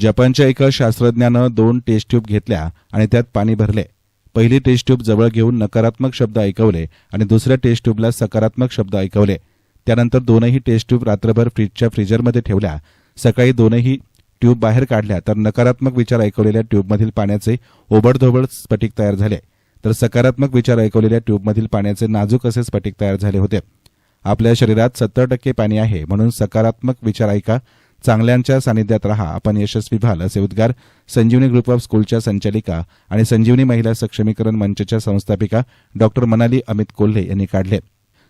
जपानच्या एका शास्त्रज्ञानं दोन टेस्ट ट्यूब घेतल्या आणि त्यात पाणी भरले. पहिली टेस्ट ट्यूब जवळ घेऊन नकारात्मक शब्द ऐकवले आणि दुसऱ्या टेस्ट ट्यूबला सकारात्मक शब्द ऐकवले. त्यानंतर दोनही टेस्ट ट्यूब रात्रभर फ्रीजच्या फ्रीजरमध्ये ठेवल्या. सकाळी दोनही ट्यूब बाहेर काढल्या तर नकारात्मक विचार ऐकवलेल्या ट्यूबमधील पाण्याचे ओबडधोबड स्फटिक तयार झाले. तर सकारात्मक विचार ऐकवलेल्या ट्यूबमधील पाण्याचे नाजूक असे स्फटिक तयार झाले होते. आपल्या शरीरात सत्तर टक्के पाणी आहे म्हणून सकारात्मक विचार ऐका. चांगल्यांच्या सानिध्यात राहा. आपण यशस्वी व्हाल असे उद्गार संजीवनी ग्रुप ऑफ स्कूलच्या संचालिका आणि संजीवनी महिला सक्षमीकरण मंचच्या संस्थापिका डॉक्टर मनाली अमित कोल्हे यांनी काढले.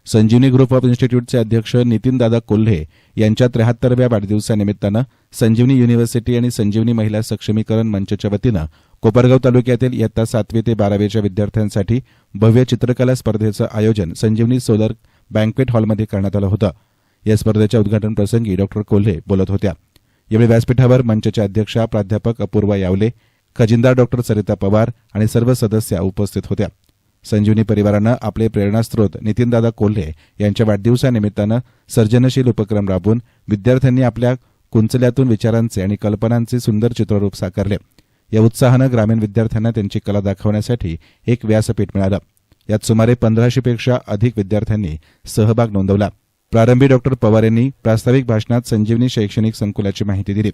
संजीवनी ग्रुप ऑफ इन्स्टिट्यूटचे अध्यक्ष नितीनदादा कोल्हे यांच्या त्र्याहत्तरव्या वाढदिवसानिमित्तानं संजीवनी युनिव्हर्सिटी आणि संजीवनी महिला सक्षमीकरण मंचच्या वतीनं कोपरगाव तालुक्यातील इयत्ता सातवी ते बारावीच्या विद्यार्थ्यांसाठी भव्य चित्रकला स्पर्धेचं आयोजन संजीवनी सोलर बँकवेट हॉलमध्ये करण्यात आलं होतं. या स्पर्धेच्या उद्घाटन प्रसंगी डॉक्टर कोल्हे बोलत होत्या. यावेळी व्यासपीठावर मंचच्या अध्यक्षा प्राध्यापक अपूर्वा यावले खजिनदार डॉक्टर सरिता पवार आणि सर्व सदस्या उपस्थित होत्या. संजीवनी परिवारानं आपले प्रेरणास्त्रोत नितीनदादा कोल्हे यांच्या वाढदिवसानिमित्तानं सर्जनशील उपक्रम राबवून विद्यार्थ्यांनी आपल्या कुंचल्यातून विचारांचे आणि कल्पनांचे सुंदर चित्ररूप साकारले. या उत्साहानं ग्रामीण विद्यार्थ्यांना त्यांची कला दाखवण्यासाठी एक व्यासपीठ मिळालं. यात सुमारे पंधराशेपेक्षा अधिक विद्यार्थ्यांनी सहभाग नोंदवला. प्रारंभी डॉक्टर पवार यांनी प्रास्ताविक भाषणात संजीवनी शैक्षणिक संकुलाची माहिती दिली.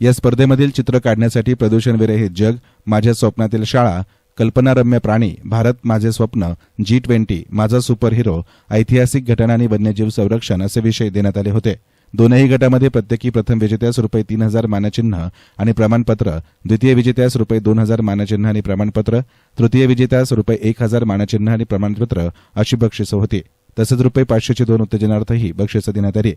या स्पर्धेमधील चित्र काढण्यासाठी प्रदूषणविरहित जग माझ्या स्वप्नातील शाळा कल्पनारम्य प्राणी भारत माझे स्वप्न जी ट्वेंटी माझा सुपर हिरो ऐतिहासिक घटना आणि वन्यजीव संरक्षण असे विषय देण्यात आले होते. दोनही गटामध्ये प्रत्येकी प्रथम विजेत्यास रुपये तीन हजार मानचिन्ह आणि प्रमाणपत्र द्वितीय विजेत्यास रुपये दोन हजार मानचिन्ह आणि प्रमाणपत्र तृतीय विजेत्यास रुपये एक हजार मानचिन्ह आणि प्रमाणपत्र अशी बक्षिसं होती. तसंच रुपये पाचशेची दोन उत्तेजनार्थही बक्षिसं देण्यात आली.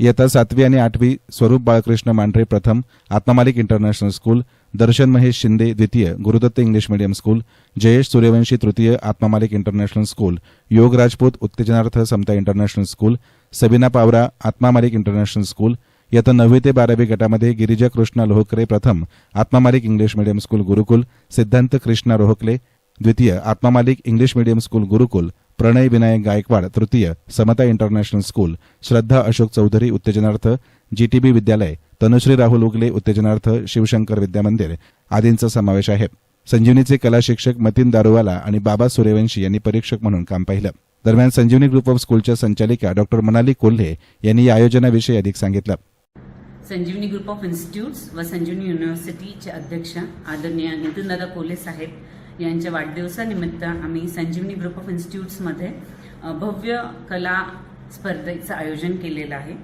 इयत्ता सातवी आणि आठवी स्वरूप बाळकृष्ण मांढरे प्रथम आत्मामालिक इंटरनॅशनल स्कूल दर्शन महेश शिंदे द्वितीय Gurudatta English medium school Jayesh Suryavanshi तृतीय Atmamalik international school Yog Rajput उत्तेजनार्थ Samata international school Sabina Pawara Atmamalik international school इयत्ता नववी ते बारावी गटामध्ये गिरिजा कृष्णा लोहकरे प्रथम Atmamalik English medium school Gurukul Siddhant Krishna Rohkale द्वितीय Atmamalik English medium school Gurukul Pranay Vinayak Gaikwad तृतीय Samata international school Shraddha Ashok Chaudhari उत्तेजनार्थ जीटीबी विद्यालय तनुश्री राहुल उगले उत्तेजनार्थ शिवशंकर विद्यामंदिर आदींचा समावेश आहे. संजीवनीचे कला शिक्षक मतीन दारुवाला आणि बाबा सूर्यवंशी यांनी परीक्षक म्हणून काम पाहिलं. दरम्यान संजीवनी ग्रुप ऑफ स्कूलच्या संचालिका डॉक्टर मनाली कोल्हे यांनी या आयोजनाविषयी अधिक सांगितलं. संजीवनी ग्रुप ऑफ इन्स्टिट्यूट्स व संजीवनी युनिव्हर्सिटीचे अध्यक्ष आदरणीय नितीनदादा कोल्हे साहेब यांच्या वाढदिवसानिमित्त आम्ही संजीवनी ग्रुप ऑफ इन्स्टिट्यूट्समध्ये भव्य कला स्पर्धेचं आयोजन केलेलं आहे.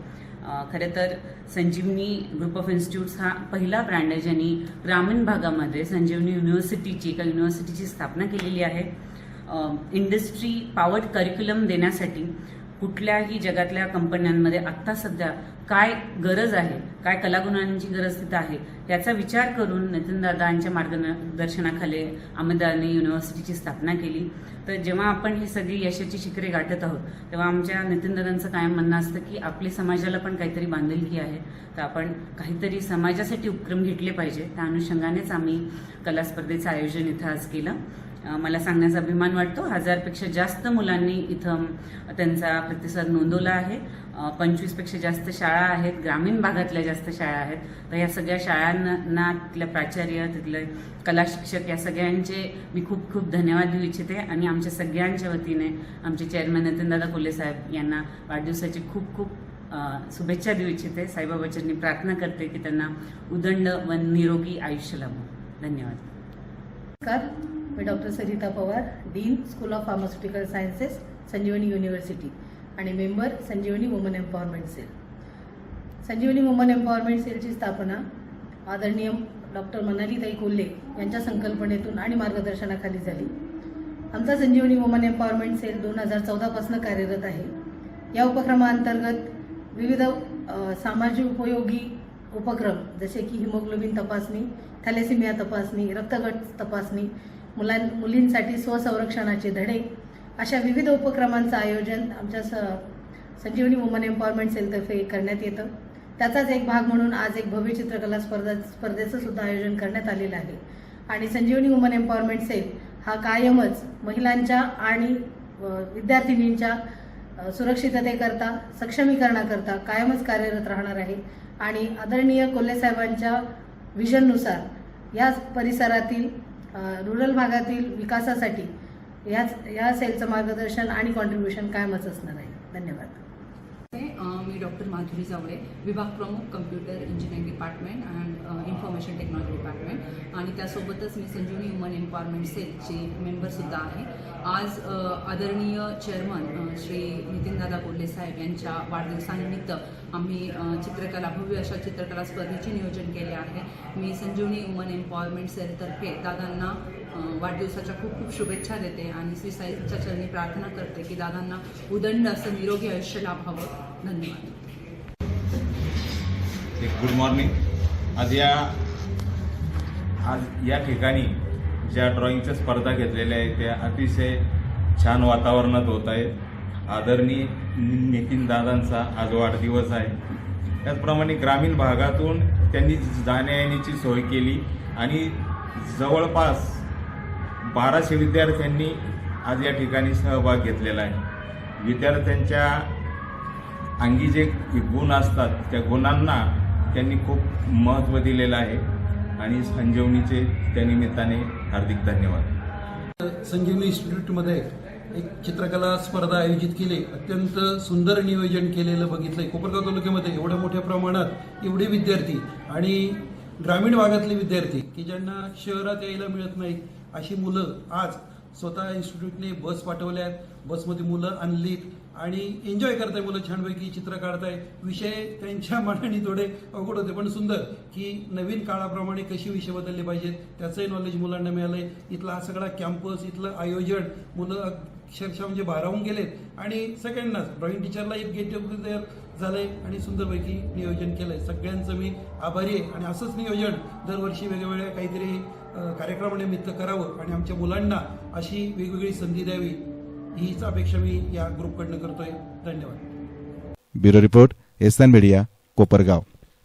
खरं तर संजीवनी ग्रुप ऑफ इन्स्टिट्यूट्स हा पहिला ब्रँड आहे ज्यांनी ग्रामीण भागामध्ये संजीवनी युनिव्हर्सिटीची एका युनिव्हर्सिटीची स्थापना केलेली आहे. इंडस्ट्री पावर्ड करिक्युलम देण्यासाठी कुठल्याही जगातल्या कंपन्यांमध्ये आत्ता सध्या काय गरज आहे काय कलागुणांची गरज तिथं आहे याचा विचार करून नितीनदादांच्या मार्गदर्शनाखाली अहमदानी युनिव्हर्सिटीची स्थापना केली. तर जेव्हा आपण ही सगळी यशाची शिखरे गाठत आहोत तेव्हा आमच्या नितीनदादांचं कायम म्हणणं असतं की आपली समाजाला पण काहीतरी बांधिलकी आहे. तर आपण काहीतरी समाजासाठी उपक्रम घेतले पाहिजे. त्या अनुषंगानेच आम्ही कला स्पर्धेचं आयोजन इथं आज केलं. मला सांगण्याचा अभिमान वाटतो. हजारपेक्षा जास्त मुलांनी इथं त्यांचा प्रतिसाद नोंदवला आहे. पंचवीसपेक्षा जास्त शाळा आहेत. ग्रामीण भागातल्या जास्त शाळा आहेत. तर या सगळ्या शाळांना तिथल्या प्राचार्य तिथले कला शिक्षक या सगळ्यांचे मी खूप खूप धन्यवाद देऊ इच्छिते. आणि आमच्या सगळ्यांच्या वतीने आमचे चेअरमॅन नितीनदादा कोल्हे साहेब यांना वाढदिवसाची खूप खूप शुभेच्छा देऊ इच्छिते. साईबाबाच्यांनी प्रार्थना करते की त्यांना उदंड व निरोगी आयुष्य लाभो. धन्यवाद. मी doctor Sarita Pawar dean school of pharmaceutical sciences Sanjivani university आणि member Sanjivani woman empowerment cell. Sanjivani woman empowerment सेलची स्थापना आदरणीय डॉक्टर मनालीताई कोल्हे यांच्या संकल्पनेतून आणि मार्गदर्शनाखाली झाली. आमचा संजीवनी वुमन एम्पॉवरमेंट सेल दोन हजार चौदापासून कार्यरत आहे. या उपक्रमाअंतर्गत विविध सामाजिक उपयोगी उपक्रम जसे की हिमोग्लोबिन तपासणी थॅलेसिमिया तपासणी रक्तगट तपासणी मुलां मुलींसाठी स्वसंरक्षणाचे धडे अशा विविध उपक्रमांचं आयोजन आमच्या स संजीवनी वुमन एम्पॉवरमेंट सेलतर्फे करण्यात येतं. त्याचाच एक भाग म्हणून आज एक भव्य चित्रकला स्पर्धा स्पर्धेचं सुद्धा आयोजन करण्यात आलेलं आहे. आणि संजीवनी वुमन एम्पॉवरमेंट सेल हा कायमच महिलांच्या आणि विद्यार्थिनींच्या सुरक्षिततेकरता सक्षमीकरणाकरता कायमच कार्यरत राहणार आहे. आणि आदरणीय कोल्हे साहेबांच्या व्हिजननुसार या परिसरातील रुरल भागातील विकासासाठी याच या सेलचं मार्गदर्शन आणि कॉन्ट्रीब्युशन कायमच असणार आहे. धन्यवाद. मी डॉक्टर माधुरी जावळे विभाग प्रमुख computer engineering department and information technology department आणि त्यासोबतच मी संजीवनी वुमन एम्पॉवरमेंट सेलची मेंबरसुद्धा आहे. आज आदरणीय चेअरमन श्री नितीनदादा कोल्हे साहेब यांच्या वाढदिवसानिमित्त आम्ही चित्रकला भव्य अशा चित्रकला स्पर्धेचे नियोजन केले आहे. मी संजीवनी वुमन एम्पॉवरमेंट सेलतर्फे दादांना वाढदिवसाच्या खूप खूप शुभेच्छा देते आणि श्री साईच्या चरणी प्रार्थना करते की दादांना उदंड असं निरोगी आयुष्य लाभावं. धन्यवाद. एक गुड मॉर्निंग आज या आज या ठिकाणी ज्या ड्रॉइंगच्या स्पर्धा घेतलेल्या आहेत त्या अतिशय छान वातावरणात होत आहेत. आदरणीय नितीन दादांचा आज वाढदिवस आहे. त्याचप्रमाणे ग्रामीण भागातून त्यांनी जाण्यायेण्याची सोय केली आणि जवळपास बाराशे विद्यार्थ्यांनी आज या ठिकाणी सहभाग घेतलेला आहे. विद्यार्थ्यांच्या अंगी जे गुण असतात त्या गुणांना त्यांनी खूप महत्त्व दिलेलं आहे. आणि संजीवनीचे त्या निमित्ताने हार्दिक धन्यवाद. संजीवनी इन्स्टिट्यूटमध्ये एक चित्रकला स्पर्धा आयोजित केली. अत्यंत सुंदर नियोजन केलेलं बघितलंय. कोपरगाव तालुक्यामध्ये एवढ्या मोठ्या प्रमाणात एवढे विद्यार्थी आणि ग्रामीण भागातले विद्यार्थी की ज्यांना शहरात यायला मिळत नाही अशी मुलं आज स्वतः इन्स्टिट्यूटने बस पाठवल्या आहेत बसमध्ये मुलं आणलीत. आणि एन्जॉय करताय मुलं छानपैकी चित्र काढताय. विषय त्यांच्या मनाने थोडे अवघड होते पण सुंदर की नवीन काळाप्रमाणे कशी विषय बदलले पाहिजेत त्याचंही नॉलेज मुलांना मिळालंय. इथला हा सगळा कॅम्पस इथलं आयोजन मुलं अक्षरशः म्हणजे भारावून गेलेत. आणि सगळ्यांनाच ड्रॉइंग टीचरला एक गेट टुगेदर झालंय आणि सुंदरपैकी नियोजन केलंय. सगळ्यांचं मी आभारी आहे आणि असंच नियोजन दरवर्षी वेगवेगळ्या काहीतरी कार्यक्रमानिमित्त करावं आणि आमच्या मुलांना अशी वेगवेगळी संधी द्यावी. हीच अपेक्षा मी या ग्रुपकडनं करतोय. धन्यवाद. Bureau report S N media Kopargaon.